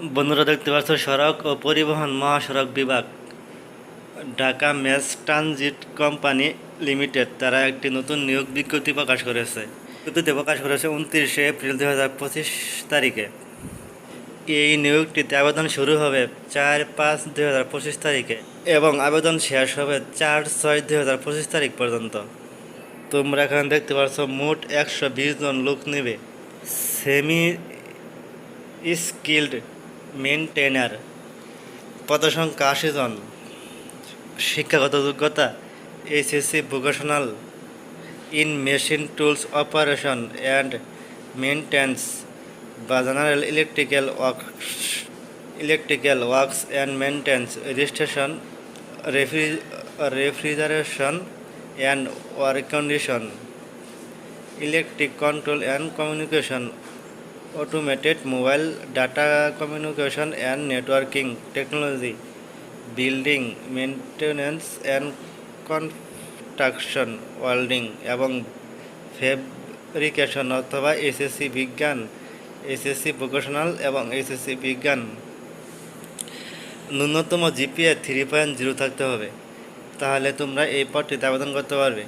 বন্ধুরা দেখতে পাচ্ছ, সড়ক ও পরিবহন মহাসড়ক বিভাগ, Dhaka mass transit company limited, তারা একটি নতুন নিয়োগ বিজ্ঞপ্তি প্রকাশ করেছে। বিজ্ঞপ্তিতে প্রকাশ করেছে, উনত্রিশে এপ্রিল দু হাজার পঁচিশ তারিখে। এই নিয়োগটিতে আবেদন শুরু হবে চার পাঁচ দুই হাজার পঁচিশ তারিখে এবং আবেদন শেষ হবে চার ছয় দুই হাজার পঁচিশ তারিখ পর্যন্ত। তোমরা এখানে দেখতে পাচ্ছ, মোট একশো বিশ জন লোক নেবে। সেমি স্কিল্ড মেনটেনার পদসংখ্যা আশি জন, শিক্ষাগত যোগ্যতা, HSC vocational, in machine tools operation and maintenance বা general electrical works electrical works and maintenance registration, refri, refrigeration and air condition, electric control and communication automated mobile data communication and networking technology building maintenance and construction welding এবং fabrication অথবা SSC বিজ্ঞান SSC professional এবং SSC বিজ্ঞান। ন্যূনতম GPA three point zero থাকতে হবে। তাহলে তোমরা এই পথটিতে আবেদন করতে পারবে।